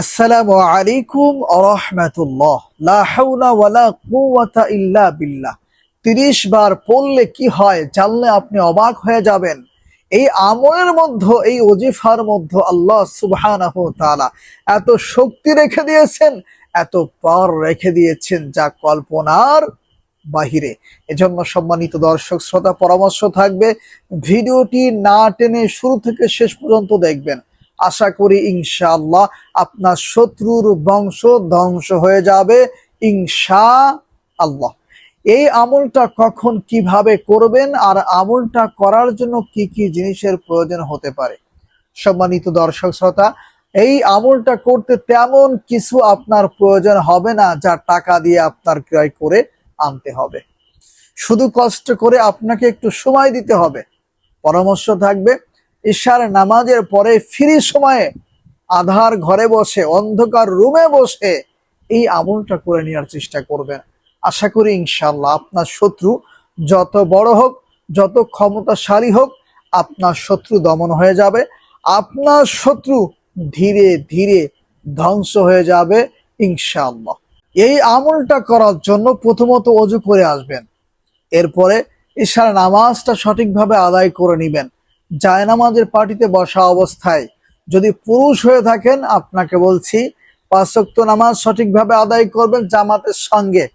আসসালামু আলাইকুম আরহামাতুল্লাহ ইল্লা বিল্লাহ। 30 বার পড়লে কি হয় জানলে আপনি অবাক হয়ে যাবেন। এই আমলের মধ্যে, এই ওজিফার মধ্যে আল্লাহ ওয়া এত শক্তি রেখে দিয়েছেন, এত পার রেখে দিয়েছেন যা কল্পনার বাহিরে। এজন্য সম্মানিত দর্শক, শ্রোতা, পরামর্শ থাকবে, ভিডিওটি না টেনে শুরু থেকে শেষ পর্যন্ত দেখবেন। আশা করি ইনশাআল্লাহ আপনার শত্রুর বংশ ধ্বংস হয়ে যাবে ইনশা আল্লাহ এই আমলটা কখন কীভাবে করবেন আর আমলটা করার জন্য কি কি জিনিসের প্রয়োজন হতে পারে? সম্মানিত দর্শক শ্রোতা, এই আমলটা করতে তেমন কিছু আপনার প্রয়োজন হবে না যা টাকা দিয়ে আপনার ক্রয় করে আনতে হবে। শুধু কষ্ট করে আপনাকে একটু সময় দিতে হবে। পরামর্শ থাকবে ঈশার নামাজের পরে ফ্রি সময়ে আধার ঘরে বসে, অন্ধকার রুমে বসে এই আমলটা করে নেওয়ার চেষ্টা করবেন। আশা করি ইনশাল্লাহ আপনার শত্রু যত বড় হোক, যত ক্ষমতাশালী হোক, আপনার শত্রু দমন হয়ে যাবে। আপনার শত্রু ধীরে ধীরে ধ্বংস হয়ে যাবে ইনশাআল্লাহ। এই আমলটা করার জন্য প্রথমত অজু করে আসবেন। এরপরে ঈশার নামাজটা সঠিকভাবে আদায় করে নেবেন। জায়নামাজের পার্টিতে বসা অবস্থায় যদি পুরুষ হয়ে থাকেন, আপনাকে বলছি পাঁচক্ত নামাজ সঠিকভাবে আদায় করবেন জামাতের সঙ্গে।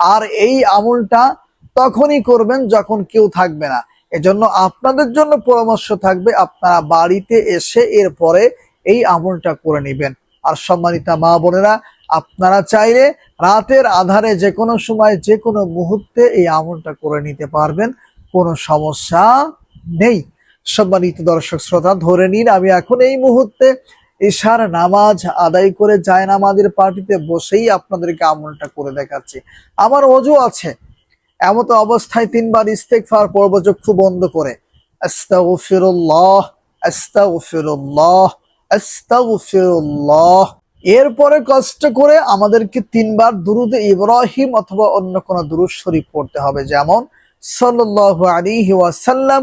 আর এই আমলটা তখনই করবেন যখন কেউ থাকবে না। এজন্য আপনাদের জন্য পরামর্শ থাকবে, আপনারা বাড়িতে এসে এরপরে এই আমলটা করে নেবেন। আর সম্মানিতা মা বোনেরা, আপনারা চাইলে রাতের আধারে যে কোনো সময়, যে কোনো মুহূর্তে এই আমলটা করে নিতে পারবেন। কোনো সমস্যা নেই। সম্মানিত দর্শক শ্রোতা, ধরে নিন আমি এখন এই মুহূর্তে ঈশার নামাজ আদায় করে যায় নামাজের পার্টিতে বসেই আপনাদেরকে আমলটা করে দেখাচ্ছি। আমার অজু আছে। এমত অবস্থায় তিনবার ইস্তেকফার পর্ব চক্ষু বন্ধ করে। এরপরে কষ্ট করে আমাদেরকে তিনবার দুরুদ ইব্রাহিম অথবা অন্য কোনো দুরুদ শরীফ পড়তে হবে। যেমন, সাল্লাল্লাহু আলাইহি ওয়াসাল্লাম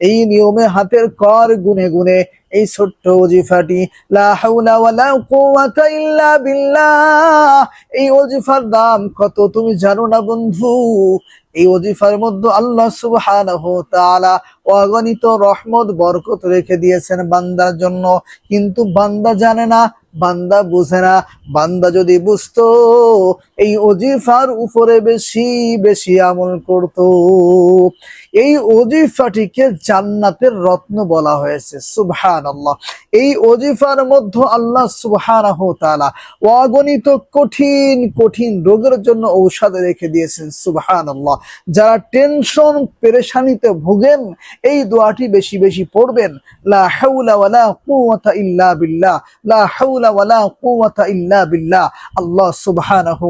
এই নিয়মে হাতের কর গুনে গুনে এই ছোট্ট ওজিফাটি এই ওজিফার দাম কত তুমি জানো না বন্ধু? এই ওজিফার মধ্যে আল্লাহ সুবহান অগণিত রহমত, বরকত রেখে দিয়েছেন বান্দার জন্য। কিন্তু বান্দা জানে না, বান্দা বুঝে না। বান্দা যদি বুঝতো, এই অজিফার উপরে বেশি বেশি আমল করত। এই অজিফাটিকে জান্নাতের রত্ন বলা হয়েছে সুবহান আল্লাহ এই অজিফার মধ্যে আল্লাহ সুবহানাহু তাআলা অগণিত কঠিন কঠিন রোগের জন্য ঔষধ রেখে দিয়েছেন সুবহান আল্লাহ যারা টেনশন, পেরেশানিতে ভোগেন এই দোয়াটি বেশি বেশি পড়বেন। লা ইল্লা লা ইল্লা বিল্লাহ। আল্লাহ সুবহানাহু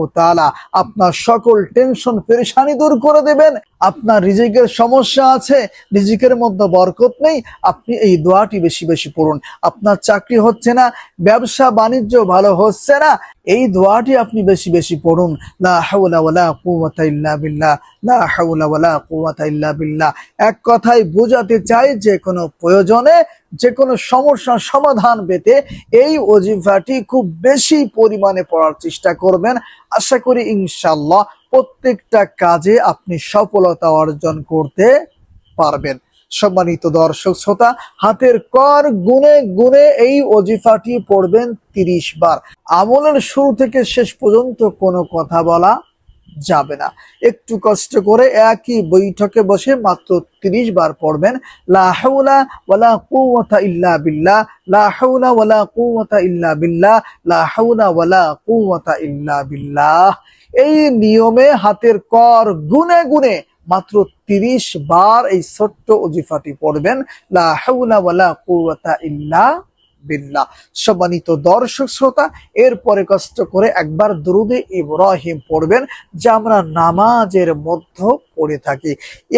আপনার সকল টেনশন, পেরেশানি দূর করে দেবেন। আপনার রিজিকের সমস্যা আছে, রিজিকের মধ্যে বরকত নেই, আপনি এই দোয়াটি বেশি বেশি পড়ুন। আপনার চাকরি হচ্ছে না, ব্যবসা বাণিজ্য ভালো হচ্ছে না এই দোয়াটি আপনি বেশি বেশি পড়ুন বিল্লাহ এক কথায় বোঝাতে চাই, যে কোনো প্রয়োজনে, যে কোনো সমস্যার সমাধান পেতে এই অজিফাটি খুব বেশি পরিমাণে পড়ার চেষ্টা করবেন। আশা করি ইনশাল্লাহ প্রত্যেকটা কাজে আপনি সফলতা অর্জন করতে পারবেন। সম্মানিত দর্শক শ্রোতা, হাতের কর গুনে গুনে এই অজিফাটি পড়বেন তিরিশ বার। আমলের শুরু থেকে শেষ পর্যন্ত কোনো কথা বলা যাবে না। একটু কষ্ট করে একই বৈঠকে বসে মাত্র তিরিশ বার পড়বেন ইল্লা বিল্লাহ ইল্লা বিল্লাহ ইল্লা এই নিয়মে হাতের কর গুনে গুনে মাত্র তিরিশ বার এই ছোট্ট অজিফাটি পড়বেন বিল্লাহ। সম্মানিত দর্শক শ্রোতা, এরপরে কষ্ট করে একবার দরুদে ইব্রাহিম পড়বেন, যা আমরা নামাজের মধ্যে পড়ে থাকি।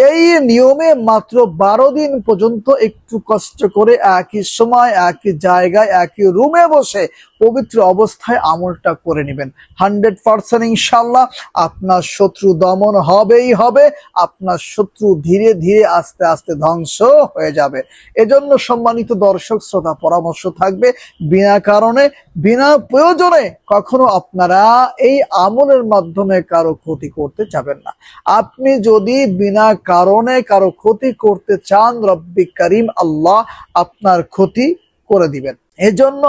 এই নিয়মে মাত্র বারো দিন পর্যন্ত একটু কষ্ট করে একই সময়, একই জায়গায়, একই রুমে বসে পবিত্র অবস্থায় আমলটা করে নেবেন। হান্ড্রেড পার্সেন্ট ইনশাল্লাহ আপনার শত্রু দমন হবেই হবে, আপনার শত্রু ধীরে ধীরে আস্তে আস্তে ধ্বংস হয়ে যাবে। এজন্য সম্মানিত দর্শক, শ্রোতা, পরামর্শ থাকবে, বিনা কারণে বিনা প্রয়োজনে কখনো আপনারা এই আমলের মাধ্যমে কারও ক্ষতি করতে যাবেন না। আপনি যদি বিনা কারণে কারও ক্ষতি করতে চান, রব্বি করিম আল্লাহ আপনার ক্ষতি করে দিবেন। এজন্য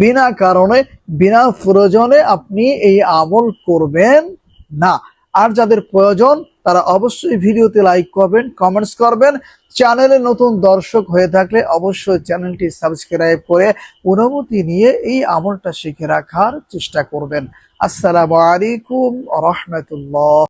বিনা কারণে, বিনা প্রয়োজনে আপনি এই আমল করবেন না। আর যাদের প্রয়োজন তারা অবশ্যই ভিডিওতে লাইক করবেন কমেন্টস করবেন। চ্যানেলে নতুন দর্শক হয়ে থাকলে অবশ্যই চ্যানেলটি সাবস্ক্রাইব করে অনুমতি নিয়ে এই আমলটা শিখে রাখার চেষ্টা করবেন। আসসালামু আলাইকুম রহমতুল্লাহ।